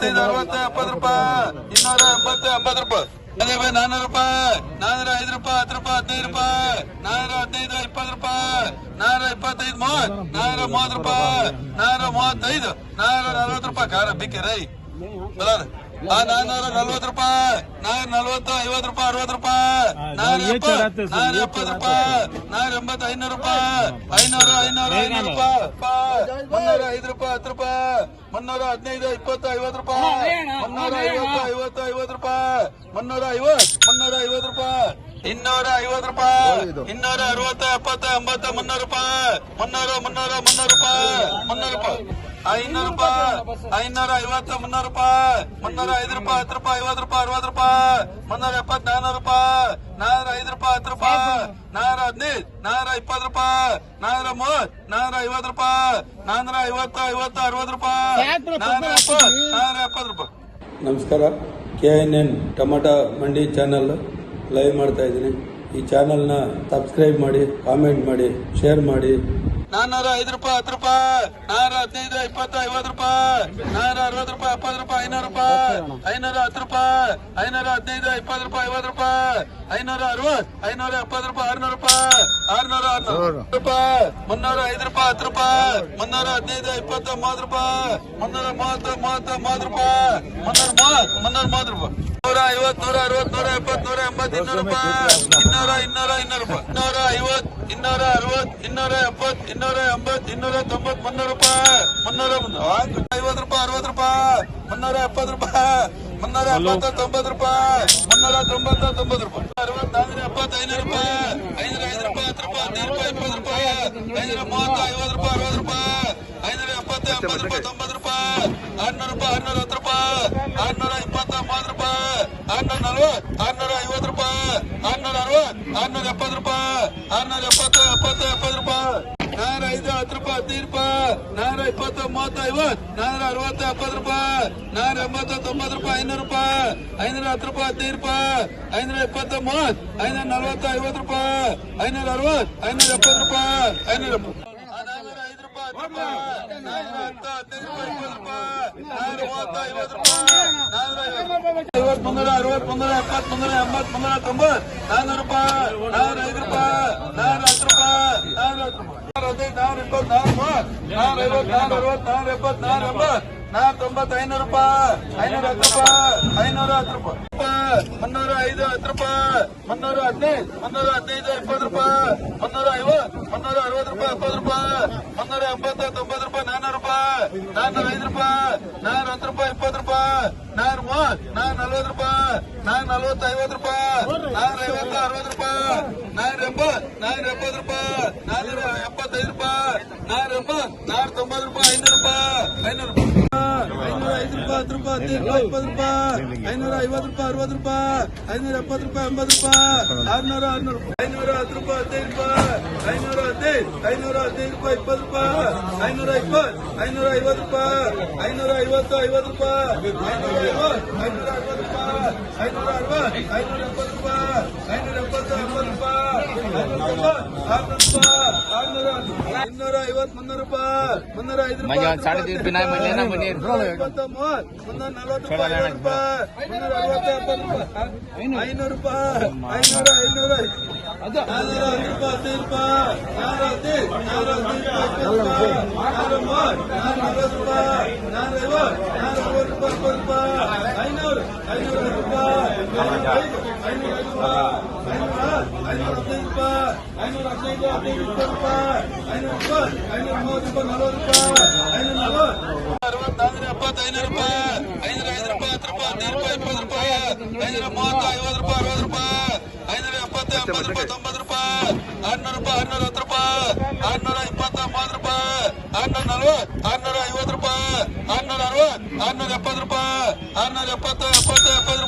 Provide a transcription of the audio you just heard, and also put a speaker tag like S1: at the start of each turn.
S1: ಅರವತ್ತು, ಎಪ್ಪತ್ತು ರೂಪಾಯಿ. ಇನ್ನೂರ ಎಂಬತ್ತು ಎಂಬತ್ತು ರೂಪಾಯಿ. ಅದೇ ಬೈ ರೂಪಾಯಿ. ನಾನ್ನೂರ ಐದು ರೂಪಾಯಿ, ಹತ್ತು ರೂಪಾಯಿ, ಹದಿನೈದು ರೂಪಾಯಿ. ನಾನ್ನೂರ ಹದಿನೈದು, ಇಪ್ಪತ್ತು ರೂಪಾಯಿ. ನಾನ್ನೂರ ಇಪ್ಪತ್ತೈದು, ಮೂವತ್ತು. ನಾನ್ನೂರ ಮೂವತ್ತು ರೂಪಾಯಿ. ನಾನ್ನೂರ ಮೂವತ್ತೈದು. ನಾನ್ನೂರ ನಲ್ವತ್ತು ರೂಪಾಯಿ. ಖಾರ ಬಿಕ್ಕಿ ರೈ. ನಾನ್ನೂರ ನಲ್ವತ್ತು ರೂಪಾಯಿ ನಾನ್ನೂರ ನಲ್ವತ್ತು ಐವತ್ತು ರೂಪಾಯಿ ಅರವತ್ತು ರೂಪಾಯಿ ನಾನ್ನೂರ ಎಪ್ಪತ್ತು ನಾನ್ನೂರ ಎಪ್ಪತ್ತು ರೂಪಾಯಿ ನಾನ್ನೂರ ಎಂಬತ್ತು ಐನೂರು ರೂಪಾಯಿ ಐನೂರು ಐನೂರು ಐನೂರು ರೂಪಾಯಿ ರೂಪಾಯಿ ಮುನ್ನೂರ ಐದು ರೂಪಾಯಿ ಹತ್ತು ರೂಪಾಯಿ ಮುನ್ನೂರ ಹದಿನೈದು ಇಪ್ಪತ್ತು ಐವತ್ತು ರೂಪಾಯಿ ಮುನ್ನೂರ ಐವತ್ತು ಐವತ್ತು ಐವತ್ತು ರೂಪಾಯಿ ಮುನ್ನೂರ ಐವತ್ತು ಮುನ್ನೂರ ಐವತ್ತು ರೂಪಾಯಿ ಇನ್ನೂರ ಐವತ್ತು ರೂಪಾಯಿ ಇನ್ನೂರ ಅರವತ್ತು ಎಪ್ಪತ್ತು ಎಂಬತ್ತು ಮುನ್ನೂರು ರೂಪಾಯಿ ಮುನ್ನೂರು ಮುನ್ನೂರು ಮುನ್ನೂರು ರೂಪಾಯಿ ಮುನ್ನೂರು ರೂಪಾಯಿ. ಐನೂರು ರೂಪಾಯಿ ಐನೂರ ಐವತ್ತು ಮುನ್ನೂರು ರೂಪಾಯಿ ಮುನ್ನೂರ ಐದು ರೂಪಾಯಿ ಹತ್ತು ರೂಪಾಯಿ ಐವತ್ತು ರೂಪಾಯಿ ಅರವತ್ತು ರೂಪಾಯಿ ಮುನ್ನೂರ ಎಪ್ಪತ್ತು ನಾನೂರು ರೂಪಾಯಿ ನಾನೂರ ಐದು ರೂಪಾಯಿ ಹತ್ತು ರೂಪಾಯಿ ನಾನೂರ ಹದಿನೈದು ನಾನೂರ ಇಪ್ಪತ್ತು ರೂಪಾಯಿ ನಾನೂರ ಮೂವತ್ತು ನಾನೂರ ಐವತ್ತು ರೂಪಾಯಿ ನಾನೂರ ಐವತ್ತು ಐವತ್ತು ಅರವತ್ತು ರೂಪಾಯಿ ನಾನೂರ ಎಪ್ಪತ್ತು ನಾನೂರ ಎಪ್ಪತ್ತು ರೂಪಾಯಿ.
S2: ನಮಸ್ಕಾರ. K N N tomato mandi channel live ಮಾಡ್ತಾ ಇದ್ದೀನಿ. ಈ ಚಾನಲ್ನ ಸಬ್ಸ್ಕ್ರೈಬ್ ಮಾಡಿ ಕಾಮೆಂಟ್ ಮಾಡಿ ಶೇರ್ ಮಾಡಿ.
S1: ನಾನ್ನೂರ ಐದು ರೂಪಾಯಿ, ಹತ್ತು ರೂಪಾಯಿ. ನಾನ್ನೂರ ಹದಿನೈದು, ಇಪ್ಪತ್ತು, ಐವತ್ತು ರೂಪಾಯಿ. ನಾನ್ನೂರ ಅರವತ್ತು ರೂಪಾಯಿ, ಎಪ್ಪತ್ತು ರೂಪಾಯಿ, ಐನೂರು ರೂಪಾಯಿ. ಐನೂರ ಹತ್ತು ರೂಪಾಯಿ. ಐನೂರ ಹದಿನೈದು, ಇಪ್ಪತ್ತು ರೂಪಾಯಿ, ಐವತ್ತು ರೂಪಾಯಿ. ಐನೂರ ಅರವತ್ತು, ಐನೂರ ಎಪ್ಪತ್ತು ರೂಪಾಯಿ, ಆರ್ನೂರು ರೂಪಾಯಿ. ಆರ್ನೂರ ಆರ್ನೂರು ರೂಪಾಯಿ. ಮುನ್ನೂರ ಐದು ರೂಪಾಯಿ, ಹತ್ತು ರೂಪಾಯಿ. ಮುನ್ನೂರ ಹದಿನೈದು, ಇಪ್ಪತ್ತು, ಮೂವತ್ತು ರೂಪಾಯಿ. ಮುನ್ನೂರ ಮೂವತ್ತು ಮೂವತ್ತು ಮೂವತ್ತು ರೂಪಾಯಿ. ಮುನ್ನೂರ ಮೂವತ್ತು ಮುನ್ನೂರ ಮೂವತ್ತು ರೂಪಾಯಿ. ನೂರ ಐವತ್ತು ನೂರ ಅರವತ್ತು ನೂರ ಎಪ್ಪತ್ತು ನೂರ ಎಂಬತ್ತು ಇನ್ನೂರು ರೂಪಾಯಿ. ಇನ್ನೂರ ಇನ್ನೂರ ಇನ್ನೂರು ರೂಪಾಯಿ. ಇನ್ನೂರ ಐವತ್ ಇನ್ನೂರ ಅರವತ್ತು ಇನ್ನೂರ ಎಪ್ಪತ್ತು ಇನ್ನೂರ ಎಂಬತ್ ಇನ್ನೂರ ತೊಂಬತ್ ಮುನ್ನೂರು ರೂಪಾಯಿ. ಮುನ್ನೂರ ಮುನ್ನೂರ. ಐವತ್ತು ರೂಪಾಯಿ ಅರವತ್ತು ರೂಪಾಯಿ. ಮುನ್ನೂರ ಎಪ್ಪತ್ತು ರೂಪಾಯಿ. ಮುನ್ನೂರ ಎಪ್ಪತ್ತು ತೊಂಬತ್ತು ರೂಪಾಯಿ. ಮುನ್ನೂರ ತೊಂಬತ್ತ ತೊಂಬತ್ತು ರೂಪಾಯಿ. ಅರವತ್ತು ನಾನ್ನೂರ ಎಪ್ಪತ್ತು ಐನೂರು ರೂಪಾಯಿ. ಐನೂರ ಐದು ರೂಪಾಯಿ ಹತ್ತು ರೂಪಾಯಿ ಹದಿನೈದು ರೂಪಾಯಿ ಇಪ್ಪತ್ತು ರೂಪಾಯಿ. ಐನೂರ ಮೂವತ್ತ ಐವತ್ತು ರೂಪಾಯಿ ಅರವತ್ತು ರೂಪಾಯಿ. ಐನೂರ ಎಪ್ಪತ್ತು ಎಂಬತ್ತು ರೂಪಾಯಿ ತೊಂಬತ್ತು ರೂಪಾಯಿ. ಆರ್ನೂರು ರೂಪಾಯಿ ಆರ್ನೂರ ಹತ್ತು ರೂಪಾಯಿ. ಆರ್ನೂರ ಇಪ್ಪತ್ತ ಮೂವತ್ತು ರೂಪಾಯಿ ಆರ್ನೂರ ನಲ್ವತ್ತು ಆರ್ನೂರ ಐವತ್ತು ರೂಪಾಯಿ ಆರ್ನೂರ ಅರವತ್ತು ಆರ್ನೂರ ಎಪ್ಪತ್ತು ರೂಪಾಯಿ ಆರ್ನೂರ ಎಪ್ಪತ್ತು ಎಪ್ಪತ್ತು ಎಪ್ಪತ್ತು ರೂಪಾಯಿ. ನಾನೂರ ಐದು, ಹತ್ತು ರೂಪಾಯಿ, ಹದಿನೈದು ರೂಪಾಯಿ. ನಾನೂರ ಇಪ್ಪತ್ತು ಮೂವತ್ತು ಐವತ್ತು ನಾನೂರ ಅರವತ್ತು, ಎಪ್ಪತ್ತು ರೂಪಾಯಿ. ನಾನೂರ ಎಂಬತ್ತು, ತೊಂಬತ್ತು ರೂಪಾಯಿ, ಐನೂರು ರೂಪಾಯಿ. ಐನೂರ ಹತ್ತು ರೂಪಾಯಿ, ಹದಿನೈದು ರೂಪಾಯಿ. ಐನೂರ ಇಪ್ಪತ್ತು ಮೂವತ್ತು, ಐನೂರ ನಲ್ವತ್ತು, ಐವತ್ತು ರೂಪಾಯಿ. ಐನೂರ ಅರವತ್ತು, ಐನೂರ ಎಪ್ಪತ್ತು ರೂಪಾಯಿ. ಐನೂರ ಎಪ್ಪತ್ತು ಐದು ರೂಪಾಯಿ ಹತ್ತು ರೂಪಾಯಿ ನಾನೂರ ಹತ್ತು ಹದಿನೈದು ರೂಪಾಯಿ ಇಪ್ಪತ್ತು ರೂಪಾಯಿ ನಾನೂರ ಮೂವತ್ತು ಐವತ್ತು ರೂಪಾಯಿ ನಾನೂರ ಐವತ್ತು ಮುನ್ನೂರ ಅರವತ್ತು ಮುನ್ನೂರ ಎಪ್ಪತ್ತು ಮುನ್ನೂರ ಎಂಬತ್ತು ಮುನ್ನೂರ ತೊಂಬತ್ತು ನಾನೂರು ರೂಪಾಯಿ ನಾನೂರ ಐದು ರೂಪಾಯಿ ನಾನೂರ ಹತ್ತು ರೂಪಾಯಿ ನಾನೂರ ಹತ್ತು ರೂಪಾಯಿ ನಾನೂರ ಹದಿನೈದು ನಾನೂರ ಇಪ್ಪತ್ತು ನಾನೂರ ಮೂವತ್ತು ನಾನೂರ ಐವತ್ತು ನಾನೂರ ಅರವತ್ತು ನಾನೂರ ಎಪ್ಪತ್ತು ನಾನೂರ ಎಂಬತ್ತು ನಾನೂರ ತೊಂಬತ್ತು ಐನೂರು ರೂಪಾಯಿ ಐನೂರ ಹತ್ತು ರೂಪಾಯಿ ಐನೂರ ಹತ್ತು ರೂಪಾಯಿ ರೂಪಾಯಿ ಮುನ್ನೂರ ಐದು ಹತ್ತು ರೂಪಾಯಿ ಮುನ್ನೂರ ಹದಿನೈದು ಮುನ್ನೂರ ಹದಿನೈದು ಇಪ್ಪತ್ತು ರೂಪಾಯಿ ಮುನ್ನೂರ ಐವತ್ತು ಮುನ್ನೂರ ಅರವತ್ತು ರೂಪಾಯಿ ಎಪ್ಪತ್ತು ರೂಪಾಯಿ ಮುನ್ನೂರ ಎಂಬತ್ತು ತೊಂಬತ್ತು ರೂಪಾಯಿ ನಾನ್ನೂರು ರೂಪಾಯಿ ನಾನ್ನೂರ ಐದು ರೂಪಾಯಿ ನಾನ್ ಹತ್ತು ರೂಪಾಯಿ, ಇಪ್ಪತ್ತು ರೂಪಾಯಿ ನಾನ್ ಮೂವತ್ತು ನಾನ್ ನಲ್ವತ್ತು ರೂಪಾಯಿ ನಾನ್ ನಲ್ವತ್ತು ಐವತ್ತು ರೂಪಾಯಿ ನಾನ್ ಐವತ್ತು ಅರವತ್ತು ರೂಪಾಯಿ ನಾನ್ ಎಂಬತ್ತು ನಾನ್ ಎಪ್ಪತ್ತು ರೂಪಾಯಿ ನಾನ್ ಎಪ್ಪತ್ತೈದು ರೂಪಾಯಿ ನಾನ್ ಎಂಬತ್ತು ನಾನ್ ತೊಂಬತ್ತು ರೂಪಾಯಿ, ಐನೂರು ರೂಪಾಯಿ ಐನೂರು ರೂಪಾಯಿ. ಐನೂರ ಐದು ರೂಪಾಯಿ ಹತ್ತು ರೂಪಾಯಿ ಹದಿನೈದು ರೂಪಾಯಿ ಇಪ್ಪತ್ತು ರೂಪಾಯಿ ಐನೂರ ಐವತ್ತು ರೂಪಾಯಿ ಅರವತ್ತು ರೂಪಾಯಿ ಐನೂರ ಎಪ್ಪತ್ತು ರೂಪಾಯಿ ಎಂಬತ್ತು ರೂಪಾಯಿ ಆರ್ನೂರ ಆರ್ನೂರು ರೂಪಾಯಿ ಐನೂರ ಹತ್ತು ರೂಪಾಯಿ ಹದಿನೈದು ರೂಪಾಯಿ ಐನೂರ ಹದಿನೈದು ಐನೂರ ಹದಿನೈದು ರೂಪಾಯಿ ಇಪ್ಪತ್ತು ರೂಪಾಯಿ ಐನೂರ ಇಪ್ಪತ್ತು ಐನೂರ ಐವತ್ತು ರೂಪಾಯಿ ಐನೂರ ಐವತ್ತು ಐವತ್ತು ರೂಪಾಯಿ ಐನೂರ ಐವತ್ತು ಐನೂರ ಅರವತ್ತು ರೂಪಾಯಿ ಐನೂರ ಅರವತ್ತು ಐನೂರ ಎಪ್ಪತ್ತು ರೂಪಾಯಿ ಐನೂರ ಎಪ್ಪತ್ತು ಎಂಬತ್ತು ರೂಪಾಯಿ ಐನೂರ ಇನ್ನೂರ ಐವತ್ ಮುನ್ನೂರು ರೂಪಾಯಿ ಮುನ್ನೂರ ಐದು ಮುನ್ನೂರ ನಲವತ್ತು ರೂಪಾಯಿ ಮುನ್ನೂರ ಅರವತ್ತು ಎಪ್ಪತ್ತು ರೂಪಾಯಿ ಐನೂರು ರೂಪಾಯಿ ಐನೂರ ಐನೂರ ನಾನೂರ ಐದು ರೂಪಾಯಿ ಹದಿನೈದು ರೂಪಾಯಿ ನಾನೂರ ಹದಿನೈದು ನಾನೂರ ಹದಿನೈದು ರೂಪಾಯಿ ನಾನೂರ ಮೂವತ್ತು ನಾನೂರ ನಲವತ್ತು ರೂಪಾಯಿ ನಾನೂರ ಐವತ್ತು ಐನೂರು ರೂಪಾಯಿ ರೂಪಾಯಿ ಐನೂರು, ಐನೂರ ರೂಪಾಯಿ, ಐನೂರ ಐದು ರೂಪಾಯಿ ಐನೂರು ಹದಿನೈದು ರೂಪಾಯಿ, ಐನೂರು ಹದಿನೈದು ಹದಿನೈದು ಇಪ್ಪತ್ತು ರೂಪಾಯಿ, ಐನೂರ ಇಪ್ಪತ್ತು, ಐನೂರ ಮೂವತ್ತು ರೂಪಾಯಿ, ನಲವತ್ತು ರೂಪಾಯಿ, ಐನೂರ ನಲವತ್ತು. ಅರವತ್ತಾದ್ರೆ ಎಪ್ಪತ್ತೈನೂರು ರೂಪಾಯಿ, ಐನೂರ ಐದು ರೂಪಾಯಿ, ಹತ್ತು ರೂಪಾಯಿ, ಹದಿನೈದು ರೂಪಾಯಿ, ಇಪ್ಪತ್ತು ರೂಪಾಯಿ, ಐನೂರ ಮೂವತ್ತು, ಐವತ್ತು ರೂಪಾಯಿ, ಅರವತ್ತು ರೂಪಾಯಿ, ಐನೂರ ಎಪ್ಪತ್ತು, ಎಂಬತ್ತು ರೂಪಾಯಿ, ತೊಂಬತ್ತು ರೂಪಾಯಿ ಆರ್ನೂರು ರೂಪಾಯಿ ಆರ್ನೂರ ಹತ್ತು ರೂಪಾಯಿ ಆರ್ನೂರ ಇಪ್ಪತ್ತ, ಮೂವತ್ತು ರೂಪಾಯಿ ಆರ್ನೂರ ನಲ್ವತ್ತು ಆರ್ನೂರ ಐವತ್ತು ಆರ್ನೂರ ಅರವತ್ತು ಆರ್ನೂರ ಎಪ್ಪತ್ತು ರೂಪಾಯಿ ಆರ್ನೂರ ಎಪ್ಪತ್ತು ಎಪ್ಪತ್ತು ಎಪ್ಪತ್ತು